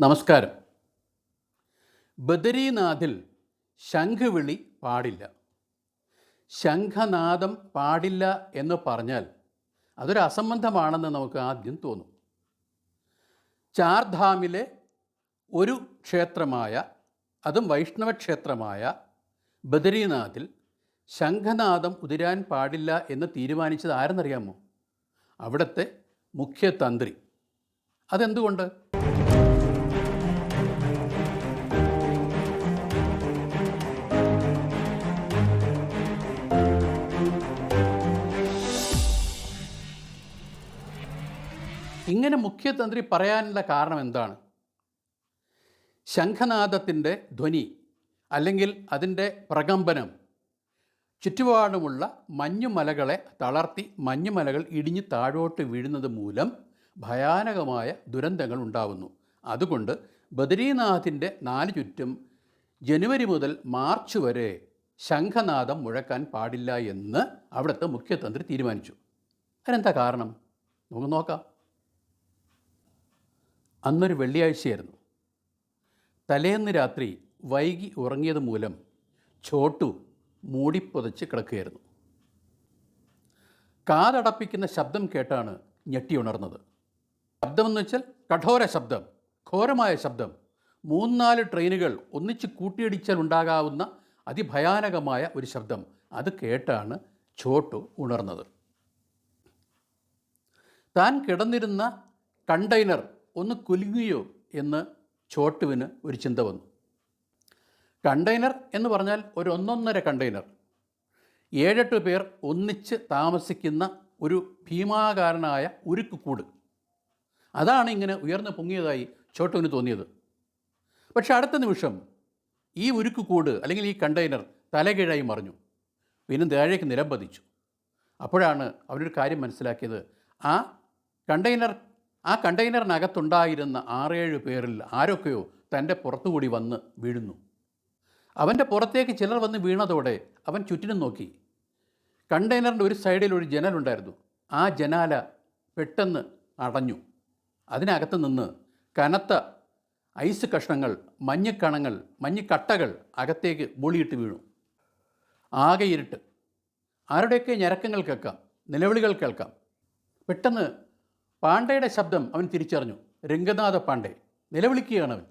നമസ്കാരം. ബദരീനാഥിൽ ശംഖുവിളി പാടില്ല. ശംഖനാദം പാടില്ല എന്ന് പറഞ്ഞാൽ അതൊരു അസംബന്ധമാണെന്ന് നമുക്ക് ആദ്യം തോന്നും. ചാർധാമിലെ ഒരു ക്ഷേത്രമായ അതും വൈഷ്ണവ ക്ഷേത്രമായ ബദരീനാഥിൽ ശംഖനാദം ഉതിരാൻ പാടില്ല എന്ന് തീരുമാനിച്ചത് ആരെന്നറിയാമോ? അവിടുത്തെ മുഖ്യ തന്ത്രി അതെന്തുകൊണ്ട്? ഇങ്ങനെ മുഖ്യതന്ത്രി പറയാനുള്ള കാരണം എന്താണ്? ശംഖനാഥത്തിന്റെ ധ്വനി അല്ലെങ്കിൽ അതിന്റെ പ്രകമ്പനം ചുറ്റുപാടുമുള്ള മഞ്ഞുമലകളെ തളർത്തി മഞ്ഞുമലകൾ ഇടിഞ്ഞ് താഴോട്ട് വീഴുന്നത് മൂലം ഭയാനകമായ ദുരന്തങ്ങൾ ഉണ്ടാവുന്നു. അതുകൊണ്ട് ബദരീനാഥിന്റെ നാല് ചുറ്റും ജനുവരി മുതൽ മാർച്ച് വരെ ശംഖനാഥം മുഴക്കാൻ പാടില്ല എന്ന് അവിടുത്തെ മുഖ്യതന്ത്രി തീരുമാനിച്ചു. അതിനെന്താ കാരണം? നമുക്ക് നോക്കാം. അന്നൊരു വെള്ളിയാഴ്ചയായിരുന്നു. തലേന്ന് രാത്രി വൈകി ഉറങ്ങിയത് മൂലം ചോട്ടു മൂടിപ്പൊതച്ച് കിടക്കുകയായിരുന്നു. കാതടപ്പിക്കുന്ന ശബ്ദം കേട്ടാണ് ഞെട്ടി ഉണർന്നത്. ശബ്ദമെന്ന് വെച്ചാൽ കഠോര ശബ്ദം ഘോരമായ ശബ്ദം. മൂന്നാൽ ട്രെയിനുകൾ ഒന്നിച്ച് കൂട്ടിയിടിച്ചാൽ ഉണ്ടാകാവുന്ന അതിഭയാനകമായ ഒരു ശബ്ദം. അത് കേട്ടാണ് ചോട്ടു ഉണർന്നത്. താൻ കിടന്നിരുന്ന കണ്ടെയ്നർ ഒന്ന് കുലുങ്ങിയോ എന്ന് ചോട്ടുവിന് ഒരു ചിന്ത വന്നു. കണ്ടെയ്നർ എന്ന് പറഞ്ഞാൽ ഒരു ഒന്നൊന്നര കണ്ടെയ്നർ. ഏഴെട്ട് പേർ ഒന്നിച്ച് താമസിക്കുന്ന ഒരു ഭീമാകാരനായ ഉരുക്കുകൂട് അതാണ് ഇങ്ങനെ ഉയർന്നു പൊങ്ങിയതായി ചോട്ടുവിന് തോന്നിയത്. പക്ഷെ അടുത്ത നിമിഷം ഈ ഉരുക്കുകൂട് അല്ലെങ്കിൽ ഈ കണ്ടെയ്നർ തലകീഴായി മറിഞ്ഞു. പിന്നെ താഴേക്ക് നിലം പതിച്ചു. അപ്പോഴാണ് അവരൊരു കാര്യം മനസ്സിലാക്കിയത്. ആ കണ്ടെയ്നർ ആ കണ്ടെയ്നറിനകത്തുണ്ടായിരുന്ന ആറേഴ് പേരിൽ ആരൊക്കെയോ തന്റെ പുറത്തുകൂടി വന്ന് വീഴുന്നു. അവന്റെ പുറത്തേക്ക് ചിലർ വന്ന് വീണതോടെ അവൻ ചുറ്റിനും നോക്കി. കണ്ടെയ്നറിന്റെ ഒരു സൈഡിൽ ഒരു ജനലുണ്ടായിരുന്നു ആ ജനാല പെട്ടെന്ന് അടഞ്ഞു. അതിനകത്ത് നിന്ന് കനത്ത ഐസ് കഷ്ണങ്ങൾ മഞ്ഞക്കണങ്ങൾ മഞ്ഞക്കട്ടകൾ അകത്തേക്ക് പൊളിയിട്ട് വീണു. ആകെ ഇരുട്ട്. ആരുടെയൊക്കെ ഞരക്കങ്ങൾ കേൾക്കാം നിലവിളികൾ കേൾക്കാം. പെട്ടെന്ന് പാണ്ഡയുടെ ശബ്ദം അവൻ തിരിച്ചറിഞ്ഞു. രംഗനാഥ പാണ്ഡെ നിലവിളിക്കുകയാണ് അവൻ.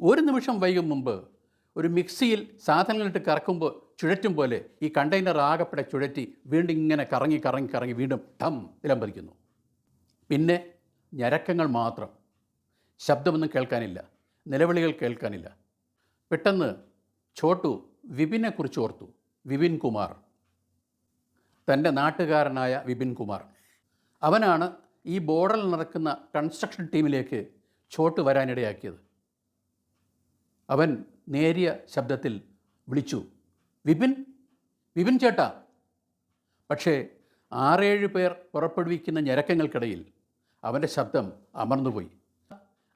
ഒരു നിമിഷം വൈകും മുമ്പ് ഒരു മിക്സിയിൽ സാധനങ്ങളിട്ട് കറക്കുമ്പോൾ ചുഴറ്റും പോലെ ഈ കണ്ടെയ്നർ ആകപ്പെടെ ചുഴറ്റി വീണ്ടും ഇങ്ങനെ കറങ്ങി കറങ്ങി കറങ്ങി വീണ്ടും ടം നിലംപതിക്കുന്നു. പിന്നെ ഞരക്കങ്ങൾ മാത്രം. ശബ്ദമൊന്നും കേൾക്കാനില്ല. നിലവിളികൾ കേൾക്കാനില്ല. പെട്ടെന്ന് ചോട്ടു വിപിനെക്കുറിച്ച് ഓർത്തു. വിപിൻ കുമാർ. തന്റെ നാട്ടുകാരനായ വിപിൻ കുമാർ. അവനാണ് ഈ ബോർഡറിൽ നടക്കുന്ന കൺസ്ട്രക്ഷൻ ടീമിലേക്ക് ചോട്ട് വരാനിടയാക്കിയത്. അവൻ നേരിയ ശബ്ദത്തിൽ വിളിച്ചു വിപിൻ വിപിൻ ചേട്ടാ. പക്ഷേ ആറേഴ് പേർ പുറപ്പെടുവിക്കുന്ന ഞരക്കങ്ങൾക്കിടയിൽ അവന്റെ ശബ്ദം അമർന്നുപോയി.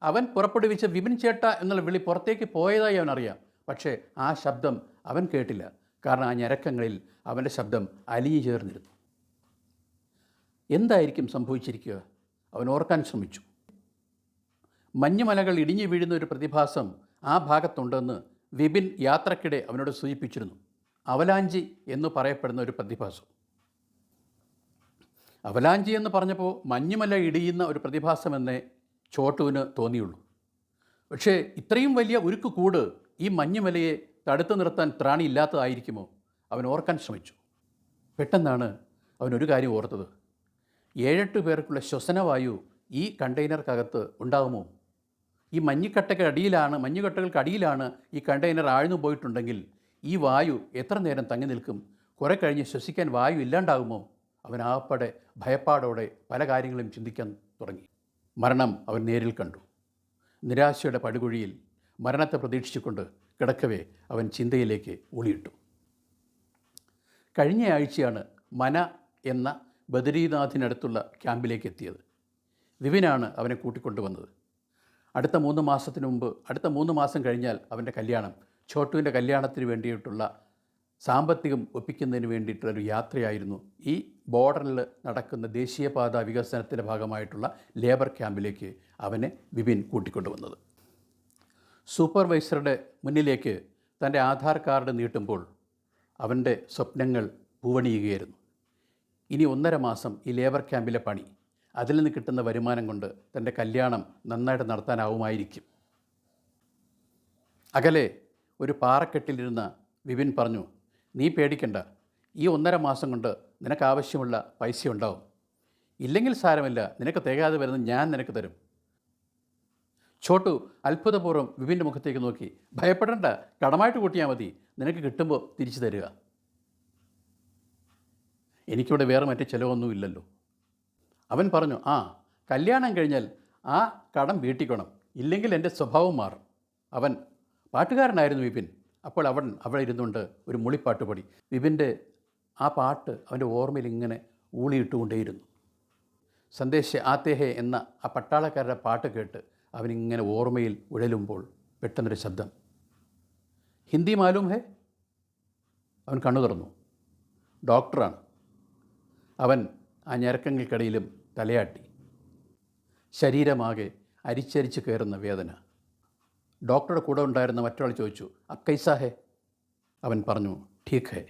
അവൻ പുറപ്പെടുവിച്ച വിപിൻ ചേട്ട എന്നുള്ള വിളി പുറത്തേക്ക് പോയതായി അവനറിയാം. പക്ഷേ ആ ശബ്ദം അവൻ കേട്ടില്ല. കാരണം ആ ഞരക്കങ്ങളിൽ അവന്റെ ശബ്ദം അലിഞ്ഞു ചേർന്നിരുന്നു എന്തായിരിക്കും സംഭവിച്ചിരിക്കുക? അവൻ ഓർക്കാൻ ശ്രമിച്ചു. മഞ്ഞുമലകൾ ഇടിഞ്ഞു വീഴുന്ന ഒരു പ്രതിഭാസം ആ ഭാഗത്തുണ്ടെന്ന് വിപിൻ യാത്രക്കിടെ അവനോട് സൂചിപ്പിച്ചിരുന്നു. അവലാഞ്ചി എന്ന് പറയപ്പെടുന്ന ഒരു പ്രതിഭാസം. അവലാഞ്ചി എന്ന് പറഞ്ഞപ്പോൾ മഞ്ഞുമല ഇടിയുന്ന ഒരു പ്രതിഭാസമെന്നേ ചോട്ടുവിന് തോന്നിയുള്ളൂ. പക്ഷേ ഇത്രയും വലിയ ഉരുക്ക് കൂട് ഈ മഞ്ഞുമലയെ തടുത്തു നിർത്താൻ ത്രാണിയില്ലാത്തതായിരിക്കുമോ അവൻ ഓർക്കാൻ ശ്രമിച്ചു. പെട്ടെന്നാണ് അവനൊരു കാര്യം ഓർത്തത്. ഏഴെട്ട് പേർക്കുള്ള ശ്വസനവായു ഈ കണ്ടെയ്നർക്കകത്ത് ഉണ്ടാകുമോ ഈ മഞ്ഞുകട്ടയ്ക്ക് അടിയിലാണ് അടിയിലാണ് ഈ കണ്ടെയ്നർ ആഴ്ന്നു പോയിട്ടുണ്ടെങ്കിൽ ഈ വായു എത്ര നേരം തങ്ങി നിൽക്കും? കുറേ കഴിഞ്ഞ് ശ്വസിക്കാൻ വായു ഇല്ലാണ്ടാകുമോ അവൻ ആപ്പടെ ഭയപ്പാടോടെ പല കാര്യങ്ങളും ചിന്തിക്കാൻ തുടങ്ങി. മരണം അവൻ നേരിൽ കണ്ടു. നിരാശയുടെ പടുകുഴിയിൽ മരണത്തെ പ്രതീക്ഷിച്ചുകൊണ്ട് കിടക്കവേ അവൻ ചിന്തയിലേക്ക് ഒളിയിട്ടു കഴിഞ്ഞ ആഴ്ചയാണ് മന എന്ന ബദരീനാഥിനടുത്തുള്ള ക്യാമ്പിലേക്ക് എത്തിയത് വിപിനാണ് അവനെ കൂട്ടിക്കൊണ്ടുവന്നത്. അടുത്ത മൂന്ന് മാസത്തിന് മുമ്പ് അടുത്ത മൂന്ന് മാസം കഴിഞ്ഞാൽ അവന്റെ കല്യാണം ഛോട്ടുവിന്റെ കല്യാണത്തിന് വേണ്ടിയിട്ടുള്ള സാമ്പത്തികം ഒപ്പിക്കുന്നതിന് വേണ്ടിയിട്ടുള്ളൊരു യാത്രയായിരുന്നു ഈ ബോർഡറിൽ നടക്കുന്ന ദേശീയപാത വികസനത്തിന്റെ ഭാഗമായിട്ടുള്ള ലേബർ ക്യാമ്പിലേക്ക് അവനെ വിപിൻ കൂട്ടിക്കൊണ്ടുവന്നത്. സൂപ്പർവൈസറുടെ മുന്നിലേക്ക് തന്റെ ആധാർ കാർഡ് നീട്ടുമ്പോൾ അവന്റെ സ്വപ്നങ്ങൾ പൂവണിയുകയായിരുന്നു. ഇനി ഒന്നര മാസം ഈ ലേബർ ക്യാമ്പിലെ പണി. അതിൽ നിന്ന് കിട്ടുന്ന വരുമാനം കൊണ്ട് തന്റെ കല്യാണം നന്നായിട്ട് നടത്താനാവുമായിരിക്കും. അകലെ ഒരു പാറക്കെട്ടിലിരുന്ന വിപിൻ പറഞ്ഞു നീ പേടിക്കണ്ട. ഈ ഒന്നര മാസം കൊണ്ട് നിനക്ക് ആവശ്യമുള്ള പൈസ ഉണ്ടാവും ഇല്ലെങ്കിൽ സാരമില്ല നിനക്ക് തികയാതെ വരുന്നത് ഞാൻ നിനക്ക് തരും. ഛോട്ടു അത്ഭുതപൂർവം വിപിന്റെ മുഖത്തേക്ക് നോക്കി ഭയപ്പെടേണ്ട. കടമായിട്ട് കൂട്ടിയാൽ മതി. നിനക്ക് കിട്ടുമ്പോൾ തിരിച്ചു തരിക. എനിക്കിവിടെ വേറെ മറ്റേ ചിലവൊന്നും ഇല്ലല്ലോ. അവൻ പറഞ്ഞു ആ കല്യാണം കഴിഞ്ഞാൽ ആ കടം വീട്ടിക്കണം. ഇല്ലെങ്കിൽ എന്റെ സ്വഭാവം മാറും. അവൻ പാട്ടുകാരനായിരുന്നു വിപിൻ. അപ്പോൾ അവൻ അവിടെ ഇരുന്നുകൊണ്ട് ഒരു മുളിപ്പാട്ട് പാടി. വിപിന്റെ ആ പാട്ട് അവന്റെ ഓർമ്മയിൽ ഇങ്ങനെ ഊളിയിട്ടുകൊണ്ടേയിരുന്നു. സന്ദേശ ആത്തേഹെ എന്ന ആ പട്ടാളക്കാരുടെ പാട്ട് കേട്ട് അവനിങ്ങനെ ഓർമ്മയിൽ ഉഴലുമ്പോൾ പെട്ടെന്നൊരു ശബ്ദം. ഹിന്ദി മാലൂം ഹേ? അവൻ കണ്ണു തുറന്നു. ഡോക്ടറാണ്. അവൻ ആ ഞരക്കങ്ങൾക്കിടയിലും തലയാട്ടി. ശരീരമാകെ അരിച്ചരിച്ച് കയറുന്ന വേദന. ഡോക്ടറുടെ കൂടെ ഉണ്ടായിരുന്ന മറ്റൊരാൾ ചോദിച്ചു അക്കൈസാഹേ അവൻ പറഞ്ഞു ഠീക്ക് ഹേ.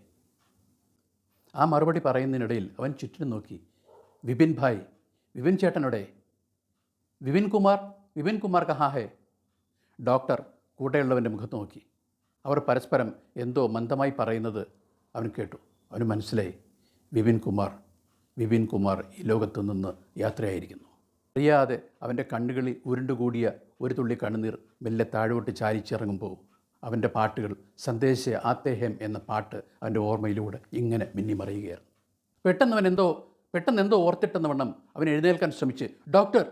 ആ മറുപടി പറയുന്നതിനിടയിൽ അവൻ ചുറ്റിനും നോക്കി. വിപിൻ ഭായ് വിപിൻ ചേട്ടനോടെ? വിപിൻ കുമാർ വിപിൻ കുമാർ കഹാ ഹേ? ഡോക്ടർ കൂടെയുള്ളവന്റെ മുഖത്ത് നോക്കി. അവർ പരസ്പരം എന്തോ മന്ദമായി പറയുന്നത് അവൻ കേട്ടു. അവന് മനസ്സിലായി. വിപിൻ കുമാർ വിപിൻ കുമാർ ഈ ലോകത്തു നിന്ന് യാത്രയായിരിക്കുന്നു. അറിയാതെ അവന്റെ കണ്ണുകളിൽ ഉരുണ്ടുകൂടിയ ഒരു തുള്ളി കണ്ണുനീർ മെല്ലെ താഴോട്ട് ചാരിച്ചിറങ്ങുമ്പോൾ അവന്റെ പാട്ടുകൾ സന്ദേശ ആത്തേഹം എന്ന പാട്ട് അവന്റെ ഓർമ്മയിലൂടെ ഇങ്ങനെ മിന്നിമറിയുകയായിരുന്നു പെട്ടെന്ന് അവൻ എന്തോ പെട്ടെന്ന് എന്തോ ഓർത്തിട്ടെന്ന വണ്ണം അവൻ എഴുന്നേൽക്കാൻ ശ്രമിച്ച് ഡോക്ടർ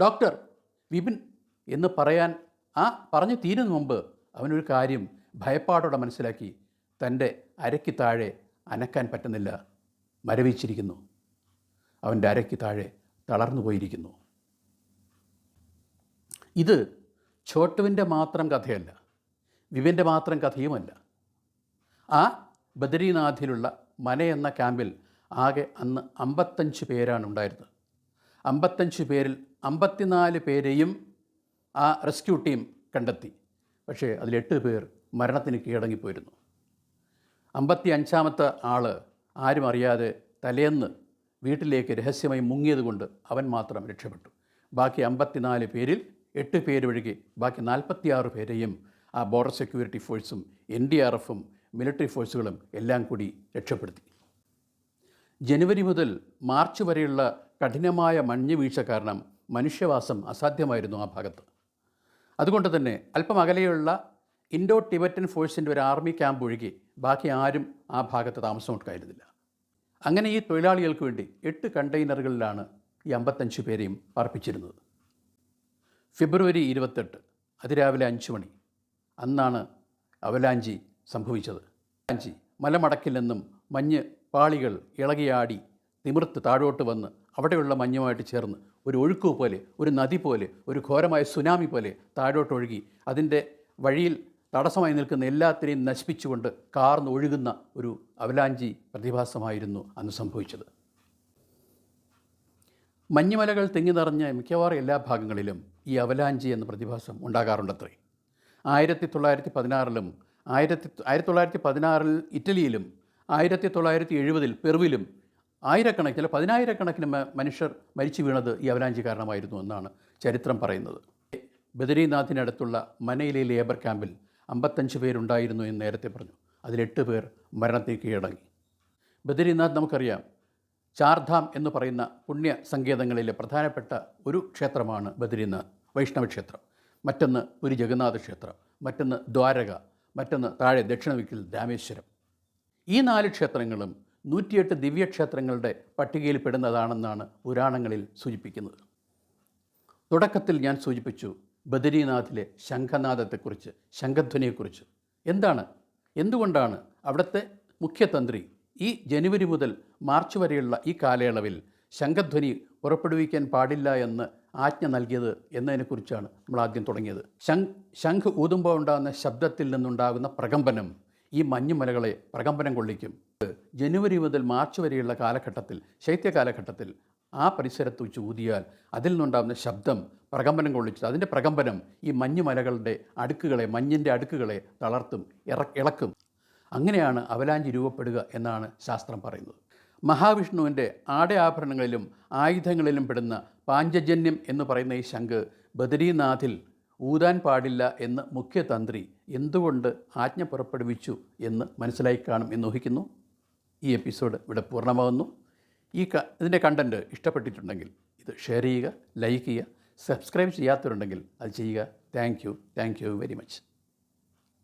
ഡോക്ടർ വിപിൻ എന്ന് പറയാൻ ആ പറഞ്ഞു തീരുന്ന മുമ്പ് അവനൊരു കാര്യം ഭയപ്പാടോടെ മനസ്സിലാക്കി തന്റെ അരയ്ക്ക് താഴെ അനക്കാൻ പറ്റുന്നില്ല. മരവിച്ചിരിക്കുന്നു. അവന്റെ അരയ്ക്ക് താഴെ തളർന്നു പോയിരിക്കുന്നു. ഇത് ഛോട്ടുവിന്റെ മാത്രം കഥയല്ല. വിവിന്റെ മാത്രം കഥയുമല്ല. ആ ബദരീനാഥിലുള്ള മന എന്ന ക്യാമ്പിൽ ആകെ അന്ന് അമ്പത്തഞ്ച് പേരാണ് ഉണ്ടായിരുന്നത്. അമ്പത്തഞ്ച് പേരിൽ അമ്പത്തിനാല് പേരെയും ആ റെസ്ക്യൂ ടീം കണ്ടെത്തി. പക്ഷേ അതിൽ എട്ട് പേർ മരണത്തിന് കീഴടങ്ങിപ്പോയിരുന്നു. അമ്പത്തി അഞ്ചാമത്തെ ആൾ ആരും അറിയാതെ തലേന്ന് വീട്ടിലേക്ക് രഹസ്യമായി മുങ്ങിയതുകൊണ്ട് അവൻ മാത്രം രക്ഷപ്പെട്ടു. ബാക്കി അമ്പത്തിനാല് പേരിൽ എട്ട് പേര് ഒഴികെ ബാക്കി നാൽപ്പത്തിയാറ് പേരെയും ആ ബോർഡർ സെക്യൂരിറ്റി ഫോഴ്സും എൻ ഡി ആർ എഫും മിലിറ്ററി ഫോഴ്സുകളും എല്ലാം കൂടി രക്ഷപ്പെടുത്തി. ജനുവരി മുതൽ മാർച്ച് വരെയുള്ള കഠിനമായ മഞ്ഞ് വീഴ്ച കാരണം മനുഷ്യവാസം അസാധ്യമായിരുന്നു ആ ഭാഗത്ത്. അതുകൊണ്ട് തന്നെ അല്പം അകലെയുള്ള ഇൻഡോ ടിബറ്റൻ ഫോഴ്സിന്റെ ഒരു ആർമി ക്യാമ്പ് ഒഴികെ ബാക്കി ആരും ആ ഭാഗത്ത് താമസമുണ്ടായിരുന്നില്ല. അങ്ങനെ ഈ തൊഴിലാളികൾക്ക് വേണ്ടി എട്ട് കണ്ടെയ്നറുകളിലാണ് ഈ അമ്പത്തഞ്ച് പേരെയും പാർപ്പിച്ചിരുന്നത്. ഫെബ്രുവരി ഇരുപത്തെട്ട് അതിരാവിലെ അഞ്ച് മണി അന്നാണ് അവലാഞ്ചി സംഭവിച്ചത്. അവലാഞ്ചി മലമടക്കിൽ നിന്നും മഞ്ഞ് പാളികൾ ഇളകിയാടി നിമിർത്ത് താഴോട്ട് വന്ന് അവിടെയുള്ള മഞ്ഞുമായിട്ട് ചേർന്ന് ഒരു ഒഴുക്കു പോലെ ഒരു നദി പോലെ ഒരു ഘോരമായ സുനാമി പോലെ താഴോട്ടൊഴുകി അതിന്റെ വഴിയിൽ തടസ്സമായി നിൽക്കുന്ന എല്ലാത്തിനെയും നശിപ്പിച്ചുകൊണ്ട് കാർന്ന് ഒഴുകുന്ന ഒരു അവലാഞ്ചി പ്രതിഭാസമായിരുന്നു അന്ന് സംഭവിച്ചത്. മഞ്ഞുമലകൾ തിങ്ങി നിറഞ്ഞ മിക്കവാറും എല്ലാ ഭാഗങ്ങളിലും ഈ അവലാഞ്ചി എന്ന പ്രതിഭാസം ഉണ്ടാകാറുണ്ടത്രേ. ആയിരത്തി തൊള്ളായിരത്തി പതിനാറിലും ആയിരത്തി ആയിരത്തി തൊള്ളായിരത്തി പതിനാറിൽ ഇറ്റലിയിലും ആയിരത്തി തൊള്ളായിരത്തി എഴുപതിൽ പെറുവിലും ആയിരക്കണക്കിന് പതിനായിരക്കണക്കിന് മനുഷ്യർ മരിച്ചു വീണത് ഈ അവലാഞ്ചി കാരണമായിരുന്നു എന്നാണ് ചരിത്രം പറയുന്നത്. ബദരീനാഥിനടുത്തുള്ള മനയിലെ ലേബർ ക്യാമ്പിൽ അമ്പത്തഞ്ച് പേരുണ്ടായിരുന്നു എന്ന് നേരത്തെ പറഞ്ഞു. അതിലെട്ട് പേർ മരണത്തിന് കീഴടങ്ങി ബദരീനാഥ് നമുക്കറിയാം ചാർധാം എന്ന് പറയുന്ന പുണ്യ സങ്കേതങ്ങളിലെ പ്രധാനപ്പെട്ട ഒരു ക്ഷേത്രമാണ് ബദരീനാഥ് വൈഷ്ണവ ക്ഷേത്രം. മറ്റൊന്ന് ഒരു ജഗന്നാഥ ക്ഷേത്രം മറ്റൊന്ന് ദ്വാരക മറ്റൊന്ന് താഴെ ദക്ഷിണവിക്കിൽ രാമേശ്വരം. ഈ നാല് ക്ഷേത്രങ്ങളും നൂറ്റിയെട്ട് ദിവ്യക്ഷേത്രങ്ങളുടെ പട്ടികയിൽ പെടുന്നതാണെന്നാണ് പുരാണങ്ങളിൽ സൂചിപ്പിക്കുന്നത്. തുടക്കത്തിൽ ഞാൻ സൂചിപ്പിച്ചു ബദരീനാഥിലെ ശംഖനാഥത്തെക്കുറിച്ച് ശംഖധ്വനിയെക്കുറിച്ച്. എന്താണ്? എന്തുകൊണ്ടാണ് അവിടുത്തെ മുഖ്യതന്ത്രി ഈ ജനുവരി മുതൽ മാർച്ച് വരെയുള്ള ഈ കാലയളവിൽ ശംഖധ്വനി പുറപ്പെടുവിക്കാൻ പാടില്ല എന്ന് ആജ്ഞ നൽകിയത് എന്നതിനെക്കുറിച്ചാണ് നമ്മൾ ആദ്യം തുടങ്ങിയത്. ശംഖ് ശംഖ് ഊതുമ്പോൾ ഉണ്ടാകുന്ന ശബ്ദത്തിൽ നിന്നുണ്ടാകുന്ന പ്രകമ്പനം ഈ മഞ്ഞുമലകളെ പ്രകമ്പനം കൊള്ളിക്കും. ജനുവരി മുതൽ മാർച്ച് വരെയുള്ള കാലഘട്ടത്തിൽ ശൈത്യകാലഘട്ടത്തിൽ ആ പരിസരത്ത് വെച്ച് ഊതിയാൽ അതിൽ നിന്നുണ്ടാകുന്ന ശബ്ദം പ്രകമ്പനം കൊള്ളിച്ചത് അതിന്റെ പ്രകമ്പനം ഈ മഞ്ഞുമലകളുടെ അടുക്കുകളെ മഞ്ഞിന്റെ അടുക്കുകളെ തളർത്തും ഇറ ഇളക്കും. അങ്ങനെയാണ് അവലാഞ്ചി രൂപപ്പെടുക എന്നാണ് ശാസ്ത്രം പറയുന്നത്. മഹാവിഷ്ണുവിന്റെ ആടയാഭരണങ്ങളിലും ആയുധങ്ങളിലും പെടുന്ന പാഞ്ചജന്യം എന്ന് പറയുന്ന ഈ ശംഖ് ബദരീനാഥിൽ ഊതാൻ പാടില്ല എന്ന് മുഖ്യതന്ത്രി എന്തുകൊണ്ട് ആജ്ഞ പുറപ്പെടുവിച്ചു എന്ന് മനസ്സിലായി കാണും എന്ന് ഊഹിക്കുന്നു. ഈ എപ്പിസോഡ് ഇവിടെ പൂർണമാകുന്നു. ഈ ഇതിന്റെ കണ്ടന്റ് ഇഷ്ടപ്പെട്ടിട്ടുണ്ടെങ്കിൽ ഇത് ഷെയർ ചെയ്യുക ലൈക്ക് ചെയ്യുക സബ്സ്ക്രൈബ് ചെയ്യാത്തവരുണ്ടെങ്കിൽ അത് ചെയ്യുക. Thank you. Thank you very much.